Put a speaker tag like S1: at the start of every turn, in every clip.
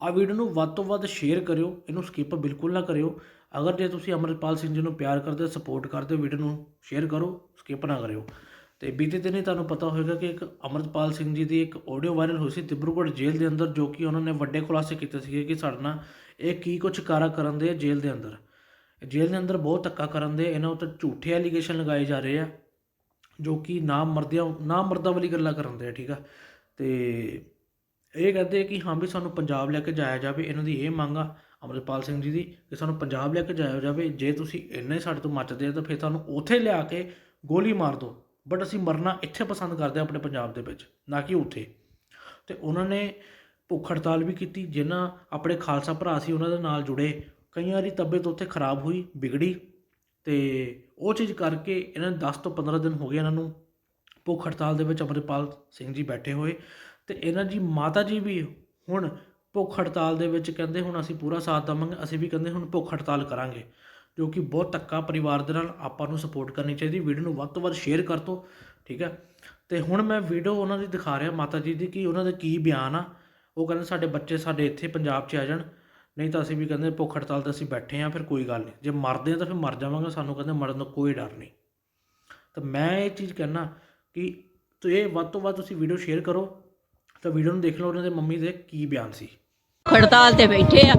S1: ਆ ਵੀਡੀਓ ਨੂੰ ਵੱਧ ਤੋਂ ਵੱਧ ਸ਼ੇਅਰ ਕਰਿਓ, ਇਹਨੂੰ ਸਕਿਪ ਬਿਲਕੁਲ ਨਾ ਕਰਿਓ। ਅਗਰ ਜੇ ਤੁਸੀਂ ਅਮਰਪਾਲ ਸਿੰਘ ਜੀ ਨੂੰ ਪਿਆਰ ਕਰਦੇ ਹੋ ਸਪੋਰਟ ਕਰਦੇ ਹੋ ਵੀਡੀਓ ਨੂੰ ਸ਼ੇਅਰ ਕਰੋ ਸਕਿਪ ਨਾ ਕਰਿਓ। ਤੇ ਬੀਤੇ ਦਿਨ ਹੀ ਤੁਹਾਨੂੰ ਪਤਾ ਹੋਵੇਗਾ ਕਿ ਇੱਕ ਅਮਰਪਾਲ ਸਿੰਘ ਜੀ ਦੀ ਇੱਕ ਆਡੀਓ ਵਾਇਰਲ ਹੋਈ ਸੀ ਦਿਬਰੂਗੜ੍ਹ ਜੇਲ੍ਹ ਦੇ ਅੰਦਰ, ਜੋ ਕਿ ਉਹਨਾਂ ਨੇ ਵੱਡੇ ਖੁਲਾਸੇ ਕੀਤੇ ਸੀਗੇ ਕਿ ਸਾਡੇ ਨਾਲ ਇਹ ਕੀ ਕੁਝ ਕਾਰਾ ਕਰਨ ਦੇ ਜੇਲ੍ਹ ਦੇ ਅੰਦਰ। ਜੇਲ੍ਹ ਦੇ ਅੰਦਰ ਬਹੁਤ ਧੱਕਾ ਕਰਨ ਦੇ ਇਹਨਾਂ ਉੱਤੇ ਝੂਠੇ ਐਲੀਗੇਸ਼ਨ ਲਗਾਏ ਜਾ ਰਹੇ ਆ, ਜੋ ਕਿ ਨਾ ਮਰਦਿਆਂ ਨਾ ਮਰਦਾਂ ਵਾਲੀ ਗੱਲਾਂ ਕਰਨ ਦੇ ਠੀਕ ਆ? ਤੇ ਇਹ ਕਹਿੰਦੇ ਕਿ ਹਾਂ ਵੀ ਸਾਨੂੰ ਪੰਜਾਬ ਲੈ ਕੇ ਜਾਇਆ ਜਾਵੇ, ਇਹਨਾਂ ਦੀ ਇਹ ਮੰਗ ਆ ਅਮਰਪਾਲ ਸਿੰਘ ਜੀ ਦੀ ਕਿ ਸਾਨੂੰ ਪੰਜਾਬ ਲੈ ਕੇ ਜਾਇਆ ਜਾਵੇ। ਜੇ ਤੁਸੀਂ ਇੰਨੇ ਸਾਡੇ ਤੋਂ ਮੱਚਦੇ ਆ ਤਾਂ ਫਿਰ ਤੁਹਾਨੂੰ ਉੱਥੇ ਲਿਆ ਕੇ ਗੋਲੀ ਮਾਰ ਦਿਓ। ਬਟ ਅਸੀਂ ਮਰਨਾ ਇੱਥੇ ਪਸੰਦ ਕਰਦੇ ਆ ਆਪਣੇ ਪੰਜਾਬ ਦੇ ਵਿੱਚ, ਨਾ ਕਿ ਉੱਥੇ। ਤੇ ਉਹਨਾਂ ਨੇ ਭੁੱਖ ਹੜਤਾਲ ਵੀ ਕੀਤੀ, ਜਿਨ੍ਹਾਂ ਆਪਣੇ ਖਾਲਸਾ ਭਰਾ ਸੀ ਉਹਨਾਂ ਦੇ ਨਾਲ ਜੁੜੇ। ਕਈਆਂ ਦੀ ਤਬੀਅਤ ਉੱਥੇ ਖਰਾਬ ਹੋਈ, ਵਿਗੜੀ। ਤੇ ਉਹ ਚੀਜ਼ ਕਰਕੇ ਇਹਨਾਂ ਨੇ 10 ਤੋਂ 15 ਦਿਨ ਹੋ ਗਏ ਇਹਨਾਂ ਨੂੰ ਭੁੱਖ ਹੜਤਾਲ ਦੇ ਵਿੱਚ ਅਮਰਪਾਲ ਸਿੰਘ ਜੀ ਬੈਠੇ ਹੋਏ। ਤੇ ਇਹਨਾਂ ਦੀ ਮਾਤਾ ਜੀ ਵੀ ਹੁਣ ਭੁੱਖ ਹੜਤਾਲ ਦੇ ਵਿੱਚ ਕਹਿੰਦੇ ਹੁਣ ਅਸੀਂ ਪੂਰਾ ਸਾਥ ਦੇਵਾਂਗੇ, ਅਸੀਂ ਵੀ ਕਹਿੰਦੇ ਹੁਣ ਭੁੱਖ ਹੜਤਾਲ ਕਰਾਂਗੇ, ਜੋ ਕਿ ਬਹੁਤ ਧੱਕਾ ਪਰਿਵਾਰ ਦੇ ਨਾਲ ਆਪਾਂ ਨੂੰ ਸਪੋਰਟ ਕਰਨੀ ਚਾਹੀਦੀ, ਵੀਡੀਓ ਨੂੰ ਵੱਧ ਤੋਂ ਵੱਧ ਸ਼ੇਅਰ ਕਰ ਦਿਓ, ਠੀਕ ਹੈ। ਤੇ ਹੁਣ ਮੈਂ ਵੀਡੀਓ ਉਹਨਾਂ ਦੀ ਦਿਖਾ ਰਿਹਾ ਮਾਤਾ ਜੀ ਦੀ ਕਿ ਉਹਨਾਂ ਦਾ ਕੀ ਬਿਆਨ ਆ। ਉਹ ਕਹਿੰਦੇ ਸਾਡੇ ਬੱਚੇ ਸਾਡੇ ਇੱਥੇ ਪੰਜਾਬ 'ਚ ਆ ਜਾਣ, ਨਹੀਂ ਤਾਂ ਅਸੀਂ ਵੀ ਕਹਿੰਦੇ ਭੁੱਖ ਹੜਤਾਲ ਤੇ ਅਸੀਂ ਬੈਠੇ ਆ ਫਿਰ ਕੋਈ ਗੱਲ ਨਹੀਂ। ਜੇ ਮਰਦੇ ਆ ਤਾਂ ਫਿਰ ਮਰ ਜਾਵਾਂਗੇ, ਸਾਨੂੰ ਕਹਿੰਦੇ ਮਰਨ ਦਾ ਕੋਈ ਡਰ ਨਹੀਂ। ਤਾਂ ਮੈਂ ਇਹ ਚੀਜ਼ ਕਹਿਣਾ ਕਿ ਤੇ ਇਹ ਵੱਧ ਤੋਂ ਵੱਧ ਤੁਸੀਂ ਵੀਡੀਓ ਸ਼ੇਅਰ ਕਰੋ ਤਾਂ ਵੀਡੀਓ ਨੂੰ ਦੇਖ ਲਓ, ਉਹਨਾਂ ਦੇ ਮੰਮੀ ਦੇ ਕੀ ਬਿਆਨ ਸੀ।
S2: ਹੜਤਾਲ ਤੇ ਬੈਠੇ ਆ।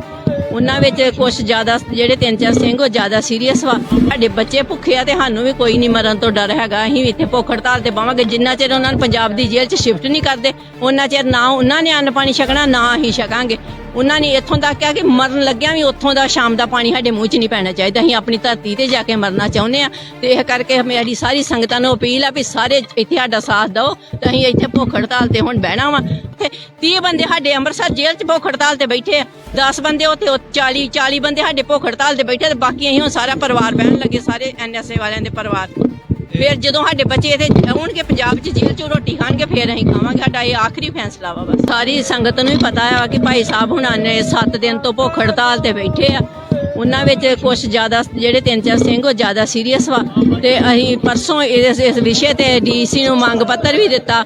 S2: ਉਹਨਾਂ ਵਿੱਚ ਕੁਝ ਜ਼ਿਆਦਾ ਜਿਹੜੇ ਤਿੰਨ ਚਾਰ ਸਿੰਘ, ਉਹ ਜ਼ਿਆਦਾ ਸੀਰੀਅਸ ਵਾ। ਸਾਡੇ ਬੱਚੇ ਭੁੱਖੇ ਆ ਤੇ ਸਾਨੂੰ ਵੀ ਕੋਈ ਨਹੀਂ ਮਰਨ ਤੋਂ ਡਰ ਹੈਗਾ। ਅਸੀਂ ਵੀ ਇੱਥੇ ਭੁੱਖ ਹੜਤਾਲ ਤੇ ਬਾਵਾਂਗੇ ਜਿੰਨਾ ਚਿਰ ਉਹਨਾਂ ਨੂੰ ਪੰਜਾਬ ਦੀ ਜੇਲ੍ਹ 'ਚ ਸ਼ਿਫਟ ਨਹੀਂ ਕਰਦੇ, ਉਹਨਾਂ ਚਿਰ ਨਾ ਉਹਨਾਂ ਨੇ ਅੰਨ ਪਾਣੀ ਛਕਣਾ, ਨਾ ਅਸੀਂ ਛਕਾਂਗੇ। ਉਹਨਾਂ ਨੇ ਇੱਥੋਂ ਤੱਕ ਕਿਹਾ ਕਿ ਮਰਨ ਲੱਗਿਆ ਵੀ ਉੱਥੋਂ ਦਾ ਸ਼ਾਮ ਦਾ ਪਾਣੀ ਸਾਡੇ ਮੂੰਹ 'ਚ ਨਹੀਂ ਪੈਣਾ ਚਾਹੀਦਾ। ਅਸੀਂ ਆਪਣੀ ਧਰਤੀ ਤੇ ਜਾ ਕੇ ਮਰਨਾ ਚਾਹੁੰਦੇ ਆ ਤੇ ਇਹ ਕਰਕੇ ਮੇਰੀ ਸਾਰੀ ਸੰਗਤਾਂ ਨੂੰ ਅਪੀਲ ਆ ਵੀ ਸਾਰੇ ਇੱਥੇ ਸਾਡਾ ਸਾਥ ਦਿਓ। ਤੇ ਅਸੀਂ ਇੱਥੇ ਭੁੱਖ ਹੜਤਾਲ ਤੇ ਹੁਣ ਬਹਿਣਾ ਵਾ। ਤੇ 30 ਬੰਦੇ ਸਾਡੇ ਅੰਮ੍ਰਿਤਸਰ ਜੇਲ੍ਹ 'ਚ ਭੁੱਖ ਹੜਤਾਲ ਤੇ ਬੈਠੇ ਆ। 10 ਬੰਦੇ ਉੱਥੇ ਉਹ 40 40 ਬੰਦੇ ਸਾਡੇ ਭੁੱਖ ਹੜਤਾਲ ਤੇ ਬੈਠੇ ਤੇ ਬਾਕੀ ਅਸੀਂ ਹੁਣ ਸਾਰਾ ਪਰਿਵਾਰ ਬਹਿਣ ਲੱਗੇ ਸਾਰੇ ਐਨਐਸਏ ਵਾਲਿਆਂ ਦੇ ਪਰਿਵਾਰ ਫਿਰ ਜਦੋਂ ਸਾਡੇ ਬੱਚੇ ਇੱਥੇ ਆਉਣਗੇ ਪੰਜਾਬ 'ਚ ਜੇਲ੍ਹ 'ਚ ਰੋਟੀ ਖਾਣਗੇ, ਫਿਰ ਅਸੀਂ ਖਾਵਾਂਗੇ। ਸਾਡਾ ਇਹ ਆਖਰੀ ਫੈਸਲਾ ਵਾ ਬਸ। ਸਾਰੀ ਸੰਗਤ ਨੂੰ ਵੀ ਪਤਾ ਆ ਕਿ ਭਾਈ ਸਾਹਿਬ ਹੁਣਾਂ ਨੇ 7 ਦਿਨ ਤੋਂ ਭੁੱਖ ਹੜਤਾਲ ਤੇ ਬੈਠੇ ਆ। ਉਹਨਾਂ ਵਿੱਚ ਕੁਝ ਜ਼ਿਆਦਾ ਜਿਹੜੇ ਤਿੰਨ ਚਾਰ ਸਿੰਘ, ਉਹ ਜ਼ਿਆਦਾ ਸੀਰੀਅਸ ਵਾ। ਤੇ ਅਸੀਂ ਪਰਸੋਂ ਇਸ ਇਸ ਵਿਸ਼ੇ ਤੇ ਡੀਸੀ ਨੂੰ ਮੰਗ ਪੱਤਰ ਵੀ ਦਿੱਤਾ।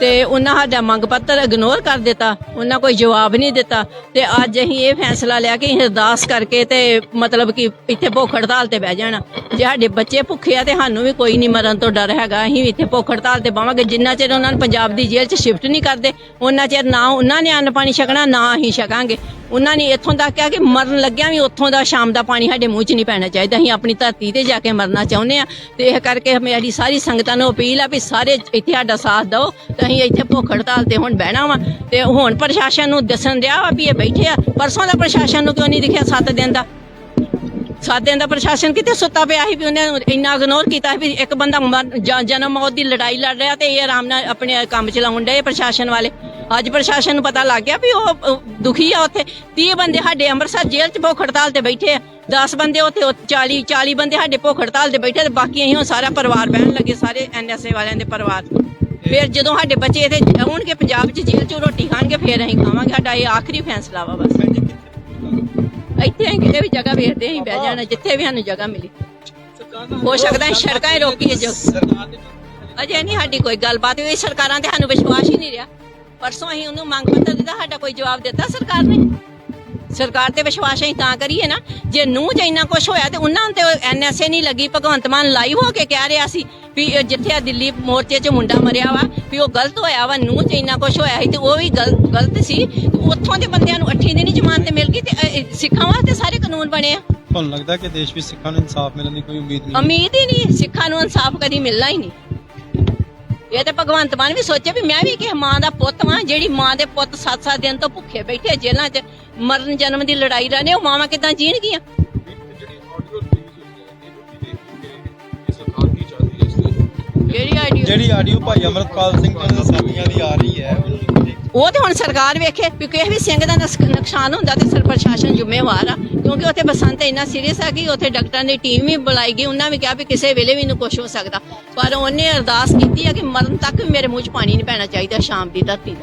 S2: ਤੇ ਉਹਨਾਂ ਸਾਡਾ ਮੰਗ ਪੱਤਰ ਇਗਨੋਰ ਕਰ ਦਿੱਤਾ, ਉਹਨਾਂ ਕੋਈ ਜਵਾਬ ਨਹੀਂ ਦਿੱਤਾ ਤੇ ਅੱਜ ਅਸੀਂ ਇਹ ਫੈਸਲਾ ਲਿਆ ਕਿ ਅਰਦਾਸ ਕਰਕੇ ਤੇ ਮਤਲਬ ਕਿ ਇੱਥੇ ਭੁੱਖ ਹੜਤਾਲ ਤੇ ਬਹਿ ਜਾਣਾ। ਜੇ ਸਾਡੇ ਬੱਚੇ ਭੁੱਖੇ ਆ ਤੇ ਸਾਨੂੰ ਵੀ ਕੋਈ ਨਹੀਂ ਮਰਨ ਤੋਂ ਡਰ ਹੈਗਾ, ਅਸੀਂ ਵੀ ਇੱਥੇ ਭੁੱਖ ਹੜਤਾਲ ਤੇ ਬਾਵਾਂਗੇ ਜਿੰਨਾ ਚਿਰ ਉਹਨਾਂ ਨੂੰ ਪੰਜਾਬ ਦੀ ਜੇਲ੍ਹ 'ਚ ਸ਼ਿਫਟ ਨਹੀਂ ਕਰਦੇ ਉਹਨਾਂ ਚਿਰ ਨਾ ਉਹਨਾਂ ਨੇ ਅੰਨ ਪਾਣੀ ਛਕਣਾ, ਨਾ ਅਸੀਂ ਛਕਾਂਗੇ। ਉਹਨਾਂ ਨੇ ਇੱਥੋਂ ਤੱਕ ਕਿਹਾ ਕਿ ਮਰਨ ਲੱਗਿਆ ਵੀ ਉੱਥੋਂ ਦਾ ਸ਼ਾਮ ਦਾ ਪਾਣੀ ਸਾਡੇ ਮੂੰਹ 'ਚ ਨਹੀਂ ਪੈਣਾ ਚਾਹੀਦਾ, ਅਸੀਂ ਆਪਣੀ ਧਰਤੀ ਤੇ ਜਾ ਕੇ ਮਰਨਾ ਚਾਹੁੰਦੇ ਆ ਤੇ ਇਹ ਕਰਕੇ ਮੇਰੀ ਸਾਰੀ ਸੰਗਤਾਂ ਨੂੰ ਅਪੀਲ ਆ ਵੀ ਸਾਰੇ ਇੱਥੇ ਸਾਡਾ ਸਾਥ ਦਿਓ ਅਸੀਂ ਇੱਥੇ ਭੁੱਖ ਹੜਤਾਲ ਤੇ ਹੁਣ ਬਹਿਣਾ ਵਾ ਤੇ ਹੁਣ ਪ੍ਰਸ਼ਾਸਨ ਨੂੰ ਦੱਸਣ ਦਿਆ ਵਾ ਵੀ ਇਹ ਬੈਠੇ ਆ। ਪਰਸੋਂ ਦਾ ਪ੍ਰਸ਼ਾਸਨ ਨੂੰ ਕਿਉਂ ਨਹੀਂ ਦਿਖਿਆ 7 ਦਿਨ ਦਾ? ਸੱਤ ਦਾ ਪ੍ਰਸ਼ਾਸਨ ਕਿਤੇ ਸੁੱਤਾ ਪਿਆ ਸੀ ਵੀ ਉਹਨੇ ਇੰਨਾ ਇਗਨੋਰ ਕੀਤਾ ਵੀ ਇੱਕ ਬੰਦਾ ਜਨਮ ਮੌਤ ਦੀ ਲੜਾਈ ਲੜ ਰਿਹਾ ਤੇ ਇਹ ਆਰਾਮ ਨਾਲ ਆਪਣੇ ਕੰਮ ਚਲਾਉਣ ਡਏ ਪ੍ਰਸ਼ਾਸਨ ਵਾਲੇ। ਅੱਜ ਪ੍ਰਸ਼ਾਸਨ ਨੂੰ ਪਤਾ ਲੱਗ ਗਿਆ ਵੀ ਉਹ ਦੁਖੀ ਆ ਉੱਥੇ। 30 ਬੰਦੇ ਸਾਡੇ ਅੰਮ੍ਰਿਤਸਰ ਜੇਲ੍ਹ 'ਚ ਭੁੱਖ ਹੜਤਾਲ ਤੇ ਬੈਠੇ ਆ। 10 ਬੰਦੇ ਉੱਥੇ, ਉਹ 40 40 ਬੰਦੇ ਸਾਡੇ ਭੁੱਖ ਹੜਤਾਲ ਤੇ ਬੈਠੇ ਤੇ ਬਾਕੀ ਅਸੀਂ ਹੁਣ ਸਾਰਾ ਪਰਿਵਾਰ ਬਹਿਣ ਲੱਗੇ, ਸਾਰੇ ਐਨਐਸਏ ਵਾਲਿਆਂ ਦੇ ਪਰਿਵਾਰ। ਫਿਰ ਜਦੋਂ ਸਾਡੇ ਬੱਚੇ ਇੱਥੇ ਆਉਣਗੇ ਪੰਜਾਬ 'ਚ ਜੇਲ੍ਹ 'ਚ ਰੋਟੀ ਖਾਣਗੇ ਫਿਰ ਅਸੀਂ ਖਾਵਾਂਗੇ। ਸਾਡਾ ਇਹ ਆਖਰੀ ਫੈਸਲਾ ਵਾ ਬਸ। ਇੱਥੇ ਅਸੀਂ ਕਿਤੇ ਵੀ ਜਗ੍ਹਾ ਵੇਖਦੇ ਅਸੀਂ ਬਹਿ ਜਾਣਾ ਜਿੱਥੇ ਵੀ ਸਾਨੂੰ ਜਗ੍ਹਾ ਮਿਲੀ। ਹੋ ਸਕਦਾ ਹੈ ਸੜਕਾਂ ਹੀ ਰੋਕੀਏ ਜੋ। ਅਜੇ ਨਹੀਂ ਸਾਡੀ ਕੋਈ ਗੱਲਬਾਤ ਹੋਈ ਸਰਕਾਰਾਂ ਤੇ ਸਾਨੂੰ ਵਿਸ਼ਵਾਸ ਹੀ ਨਹੀਂ ਰਿਹਾ। ਪਰਸੋਂ ਅਸੀਂ ਉਹਨੂੰ ਮੰਗ ਪੱਤਰ ਦਿੱਤਾ ਸਾਡਾ ਕੋਈ ਜਵਾਬ ਦਿੱਤਾ ਸਰਕਾਰ ਨੇ। ਸਰਕਾਰ ਤੇ ਵਿਸ਼ਵਾਸ ਅਸੀਂ ਤਾਂ ਕਰੀਏ ਨਾ। ਜੇ ਨੂੰ ਚ ਇੰਨਾ ਕੁਝ ਹੋਇਆ ਤੇ ਉਹਨਾਂ ਤੇ ਐਨਐਸਏ ਨਹੀਂ ਲੱਗੀ ਭਗਵੰਤ ਮਾਨ ਲਾਈਵ ਹੋ ਕੇ ਕਹਿ ਰਿਹਾ ਸੀ ਵੀ ਜਿੱਥੇ ਆ ਦਿੱਲੀ ਮੋਰਚੇ 'ਚ ਮੁੰਡਾ ਮਰਿਆ ਵਾ ਵੀ ਉਹ ਗਲਤ ਹੋਇਆ ਵਾ ਨੂੰ ਚ ਇੰਨਾ ਕੁਝ ਹੋਇਆ ਸੀ ਤੇ ਉਹ ਵੀ ਗਲ- ਗਲਤ ਸੀ ਉੱਥੋਂ ਦੇ ਬੰਦਿਆਂ ਨੂੰ 8 ਦਿਨ ਹੀ ਜ਼ਮਾਨਤ ਮਿਲ ਗਈ ਤੇ ਸਿੱਖਾਂ ਵਾਸਤੇ ਸਾਰੇ ਕਾਨੂੰਨ ਬਣੇ ਆ।
S3: ਤੁਹਾਨੂੰ ਲੱਗਦਾ ਕਿ ਦੇਸ਼ ਵਿੱਚ ਸਿੱਖਾਂ ਨੂੰ ਇਨਸਾਫ ਮਿਲਣ ਦੀ ਕੋਈ ਉਮੀਦ ਨਹੀਂ?
S2: ਉਮੀਦ ਹੀ ਨਹੀਂ ਸਿੱਖਾਂ ਨੂੰ ਇਨਸਾਫ ਕਦੀ ਮਿਲਣਾ ਹੀ ਨਹੀਂ। ਇਹ ਤੇ ਭਗਵੰਤ ਮਾਨ ਵੀ ਸੋਚੇ ਵੀ ਮੈਂ ਵੀ ਕਿਸੇ ਮਾਂ ਦਾ ਪੁੱਤ ਵਾਂ ਜਿਹੜੀ ਮਾਂ ਦੇ ਪੁੱਤ 7-7 ਦਿਨ ਤੋਂ ਭੁੱਖੇ ਬੈਠੇ ਜੇਲ੍ਹਾਂ 'ਚ ਮਰਨ ਜਨਮ ਦੀ ਲੜਾਈ ਰਹਨੇ ਉਹ ਮਾਵਾਂ ਕਿਦਾਂ ਜੀਣਗੀਆਂ? ਜਿਹੜੀ
S3: ਆਡੀਓ ਭਾਈ ਅਮਰਤਪਾਲ ਸਿੰਘ ਦੇ ਸਾਥੀਆਂ ਦੀ ਆ ਰਹੀ ਹੈ
S2: ਉਹ ਤੇ ਹੁਣ ਸਰਕਾਰ ਵੇਖੇ ਵੀ ਕਿਸੇ ਵੀ ਸਿੰਘ ਦਾ ਨੁਕਸ- ਨੁਕਸਾਨ ਹੁੰਦਾ ਤੇ ਸਰ ਪ੍ਰਸ਼ਾਸਨ ਜ਼ਿੰਮੇਵਾਰ ਆ ਕਿਉਂਕਿ ਉੱਥੇ ਬਸੰਤ ਇੰਨਾ ਸੀਰੀਅਸ ਆ ਕਿ ਉੱਥੇ ਡਾਕਟਰਾਂ ਦੀ ਟੀਮ ਵੀ ਬੁਲਾਈ ਗਈ ਉਹਨਾਂ ਵੀ ਕਿਹਾ ਵੀ ਕਿਸੇ ਵੇਲੇ ਵੀ ਇਹਨੂੰ ਕੁਝ ਹੋ ਸਕਦਾ। ਪਰ ਉਹਨੇ ਅਰਦਾਸ ਕੀਤੀ ਆ ਕਿ ਮਰਨ ਤੱਕ ਮੇਰੇ ਮੂੰਹ 'ਚ ਪਾਣੀ ਨਹੀਂ ਪੈਣਾ ਚਾਹੀਦਾ ਸ਼ਾਮ ਦੀ ਧਰਤੀ ਦਾ।